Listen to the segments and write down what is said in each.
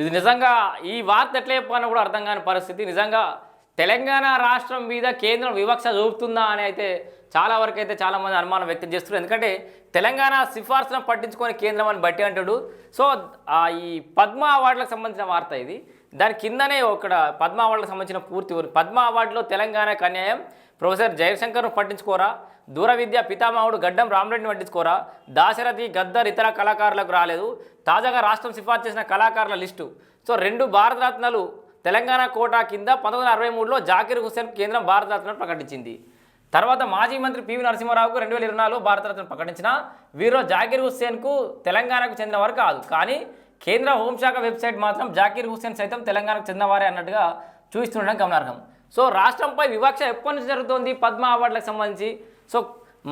ఇది నిజంగా ఈ వార్త ఎట్లా చెప్పాలని కూడా అర్థం కాని పరిస్థితి. నిజంగా తెలంగాణ రాష్ట్రం మీద కేంద్రం వివక్ష చూపుతుందా అని అయితే చాలా వరకు అయితే చాలామంది అనుమానం వ్యక్తం చేస్తున్నారు. ఎందుకంటే తెలంగాణ సిఫార్సులను పట్టించుకొని కేంద్రం అని బట్టి అంటాడు. సో ఈ పద్మ అవార్డులకు సంబంధించిన వార్త ఇది. దాని కిందనే ఒక పద్మ అవార్డులకు సంబంధించిన పూర్తి ఊరు. పద్మ అవార్డులో తెలంగాణకు అన్యాయం. ప్రొఫెసర్ జయశంకర్ను పట్టించుకోరా? దూర విద్య పితామహుడు గడ్డం రామరెడ్డిని పట్టించుకోరా? దాశరథి గద్దర్ ఇతర కళాకారులకు రాలేదు. తాజాగా రాష్ట్రం సిఫార్సు చేసిన కళాకారుల లిస్టు. సో రెండు భారతరత్నలు తెలంగాణ కోటా కింద పంతొమ్మిది వందల అరవై మూడులో జాకిర్ హుస్సేన్ కేంద్రం భారతరత్నను ప్రకటించింది. తర్వాత మాజీ మంత్రి పివి నరసింహారావుకు రెండు వేల ఇరవై నాలుగు భారతరత్న ప్రకటించిన వీరిలో జాకిర్ హుస్సేన్కు తెలంగాణకు చెందిన వారు కాదు. కానీ కేంద్ర హోంశాఖ వెబ్సైట్ మాత్రం జాకీర్ హుస్సేన్ సైతం తెలంగాణకు చెందినవారే అన్నట్టుగా చూస్తుండడం గమనార్హం. సో రాష్ట్రంపై వివక్ష ఎప్పటి నుంచి జరుగుతోంది? పద్మ అవార్డులకు సంబంధించి. సో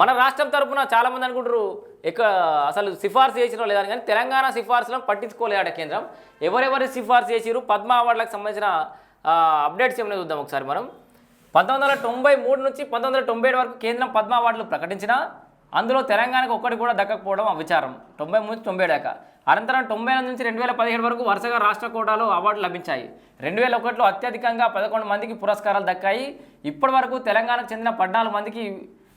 మన రాష్ట్రం తరపున చాలామంది అనుకుంటారు ఇక అసలు సిఫార్సు చేసినా లేదని కానీ తెలంగాణ సిఫార్సులను పట్టించుకోలేదట కేంద్రం. ఎవరెవరి సిఫార్సు చేసిరు పద్మ అవార్డులకు సంబంధించిన అప్డేట్స్ ఏమైనా చూద్దాం ఒకసారి మనం. పంతొమ్మిది వందల తొంభై మూడు నుంచి పంతొమ్మిది వందల తొంభై ఏడు వరకు కేంద్రం పద్మ అవార్డులు ప్రకటించిన అందులో తెలంగాణకు ఒక్కటి కూడా దక్కకపోవడం విచారం తొంభై మూడు నుంచి తొంభై దాకా. అనంతరం తొంభై ఎనిమిది నుంచి రెండు వేల పదిహేడు వరకు వరుసగా రాష్ట్ర కోటాలో అవార్డులు లభించాయి. రెండు వేల ఒకటిలో అత్యధికంగా పదకొండు మందికి పురస్కారాలు దక్కాయి. ఇప్పటి వరకు తెలంగాణకు చెందిన పద్నాలుగు మందికి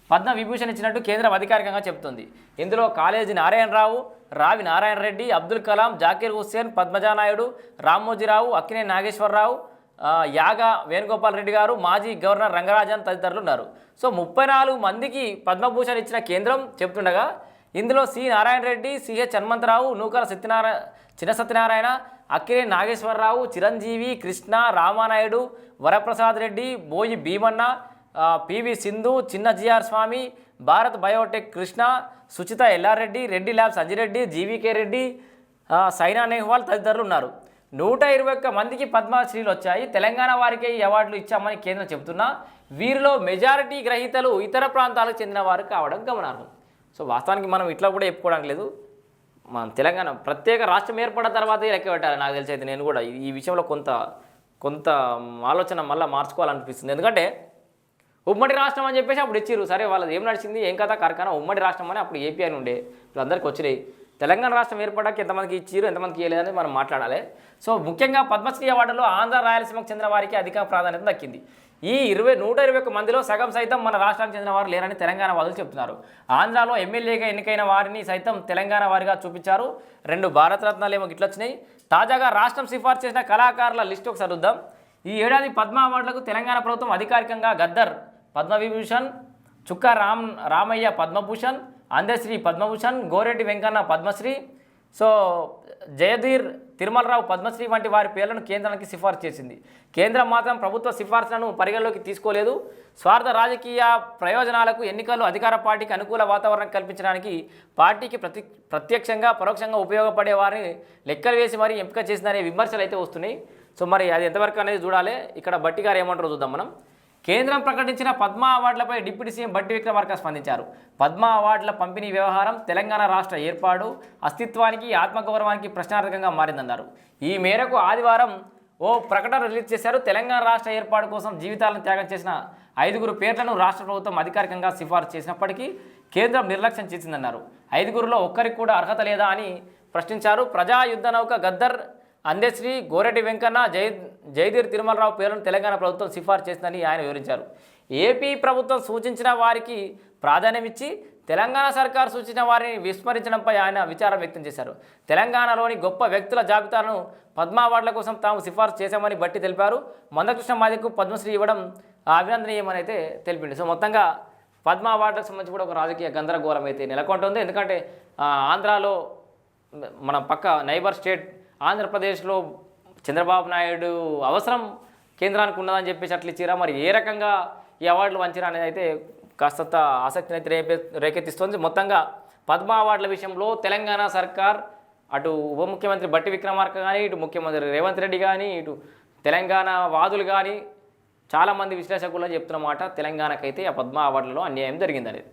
పద్మ విభూషణ్ ఇచ్చినట్టు కేంద్రం అధికారికంగా చెబుతుంది. ఇందులో కాళేజీ నారాయణరావు రావి నారాయణ రెడ్డి అబ్దుల్ కలాం జాకీర్ హుస్సేన్ పద్మజానాయుడు రామ్మోజీరావు అక్కినే నాగేశ్వరరావు యాగ వేణుగోపాల్ రెడ్డి గారు మాజీ గవర్నర్ రంగరాజన్ తదితరులు ఉన్నారు. సో ముప్పై నాలుగు మందికి పద్మభూషణ్ ఇచ్చిన కేంద్రం చెప్తుండగా ఇందులో సి నారాయణ రెడ్డి సిహెచ్ హనుమంతరావు నూకల సత్యనారాయణ చిన్న సత్యనారాయణ అక్కినే నాగేశ్వరరావు చిరంజీవి కృష్ణ రామానాయుడు వరప్రసాద్ రెడ్డి బోయి భీమన్న పివి సింధు చిన్న GR Swamy Bharat Biotech Krishna Suchita Ellareddy Reddy labs Anjireddy GVK Reddy Saina Nehwal తదితరులు ఉన్నారు. నూట ఇరవై ఒక్క మందికి పద్మశ్రీలు వచ్చాయి. తెలంగాణ వారికి ఈ అవార్డులు ఇచ్చామని కేంద్రం చెబుతున్నా. వీరిలో మెజారిటీ గ్రహీతలు ఇతర ప్రాంతాలకు చెందిన వారు కావడం గమనార్హం. సో వాస్తవానికి మనం ఇట్లా కూడా చెప్పుకోవడానికి లేదు. మన తెలంగాణ ప్రత్యేక రాష్ట్రం ఏర్పడిన తర్వాతే లెక్క పెట్టాలి. నాకు తెలిసి అయితే నేను కూడా ఈ- విషయంలో కొంత కొంత ఆలోచన మళ్ళీ మార్చుకోవాలనిపిస్తుంది. ఎందుకంటే ఉమ్మడి రాష్ట్రం అని చెప్పేసి అప్పుడు ఇచ్చిర్రు. సరే వాళ్ళది ఏం నడిచింది? ఏం కథ? కార్ఖానా ఉమ్మడి రాష్ట్రం అని అప్పుడు ఏపీ అని ఉండే. ఇప్పుడు అందరికి వచ్చినాయి. తెలంగాణ రాష్ట్రం ఏర్పడాక ఎంతమందికి ఇచ్చారు ఎంతమందికి ఇవ్వలేదని మనం మాట్లాడాలి. సో ముఖ్యంగా పద్మశ్రీ అవార్డులో ఆంధ్ర రాయలసీమకు చెందిన వారికి అధిక ప్రాధాన్యత దక్కింది. ఈ ఇరవై నూట ఇరవై ఒక్క మందిలో సగం సైతం మన రాష్ట్రానికి చెందిన వారు లేరని తెలంగాణ వాళ్ళు చెప్తున్నారు. ఆంధ్రాలో ఎమ్మెల్యేగా ఎన్నికైన వారిని సైతం తెలంగాణ వారిగా చూపించారు. రెండు భారతరత్నాలు ఏమో గిట్ల వచ్చినాయి. తాజాగా రాష్ట్రం సిఫార్సు చేసిన కళాకారుల లిస్టు ఒకసారి చూద్దాం. ఈ ఏడాది పద్మ అవార్డులకు తెలంగాణ ప్రభుత్వం అధికారికంగా గద్దర్ పద్మవిభూషణ్ చుక్క రామ్ రామయ్య పద్మభూషణ్ అందశ్రీ పద్మభూషణ్ గోరెడ్డి వెంకన్న పద్మశ్రీ. సో జయధీర్ తిరుమలరావు పద్మశ్రీ వంటి వారి పేర్లను కేంద్రానికి సిఫార్సు చేసింది. కేంద్రం మాత్రం ప్రభుత్వ సిఫార్సులను పరిగణలోకి తీసుకోలేదు. స్వార్థ రాజకీయ ప్రయోజనాలకు ఎన్నికల్లో అధికార పార్టీకి అనుకూల వాతావరణం కల్పించడానికి పార్టీకి ప్రతి ప్రత్యక్షంగా పరోక్షంగా ఉపయోగపడే వారిని లెక్కలు వేసి మరీ ఎంపిక చేసిందనే విమర్శలు అయితే వస్తున్నాయి. సో మరి అది ఎంతవరకు అనేది చూడాలి. ఇక్కడ బట్టి గారు ఏమంటారో చూద్దాం మనం. కేంద్రం ప్రకటించిన పద్మ అవార్డులపై డిప్యూటీ సీఎం బట్టి విక్రమార్క స్పందించారు. పద్మ అవార్డుల పంపిణీ వ్యవహారం తెలంగాణ రాష్ట్ర ఏర్పాటు అస్తిత్వానికి ఆత్మగౌరవానికి ప్రశ్నార్థకంగా మారిందన్నారు. ఈ మేరకు ఆదివారం ఓ ప్రకటన రిలీజ్ చేశారు. తెలంగాణ రాష్ట్ర ఏర్పాటు కోసం జీవితాలను త్యాగం చేసిన ఐదుగురు పేర్లను రాష్ట్ర ప్రభుత్వం అధికారికంగా సిఫార్సు చేసినప్పటికీ కేంద్రం నిర్లక్ష్యం చేసిందన్నారు. ఐదుగురులో ఒక్కరికి కూడా అర్హత లేదా అని ప్రశ్నించారు. ప్రజా యుద్ధ నౌక గద్దర్ అందశ్రీ గోరెడ్డి వెంకన్న జయ జయధీర్ తిరుమలరావు పేరును తెలంగాణ ప్రభుత్వం సిఫార్సు చేసిందని ఆయన వివరించారు. ఏపీ ప్రభుత్వం సూచించిన వారికి ప్రాధాన్యమిచ్చి తెలంగాణ సర్కార్ సూచించిన వారిని విస్మరించడంపై ఆయన విచారం వ్యక్తం చేశారు. తెలంగాణలోని గొప్ప వ్యక్తుల జాబితాను పద్మ అవార్డుల కోసం తాము సిఫార్సు చేశామని బట్టి తెలిపారు. మందకృష్ణ మాదికు పద్మశ్రీ ఇవ్వడం అభినందనీయమని అయితే తెలిపింది. సో మొత్తంగా పద్మ అవార్డులకు సంబంధించి కూడా ఒక రాజకీయ గందరగోళం అయితే నెలకొంటుంది. ఎందుకంటే ఆంధ్రాలో మన పక్క నైబర్ స్టేట్ ఆంధ్రప్రదేశ్లో చంద్రబాబు నాయుడు అవసరం కేంద్రానికి ఉన్నదని చెప్పేసి అట్లా ఇచ్చిరా? మరి ఏ రకంగా ఈ అవార్డులు వంచిరా అనేది అయితే కాస్తంత ఆసక్తిని అయితే రేపే రేకెత్తిస్తుంది. మొత్తంగా పద్మ అవార్డుల విషయంలో తెలంగాణ సర్కార్ అటు ఉప ముఖ్యమంత్రి బట్టి విక్రమార్క కానీ ఇటు ముఖ్యమంత్రి రేవంత్ రెడ్డి కానీ ఇటు తెలంగాణ వాదులు కానీ చాలామంది విశ్లేషకులు చెప్తున్న మాట తెలంగాణకైతే ఆ పద్మ అవార్డులలో అన్యాయం జరిగిందనేది.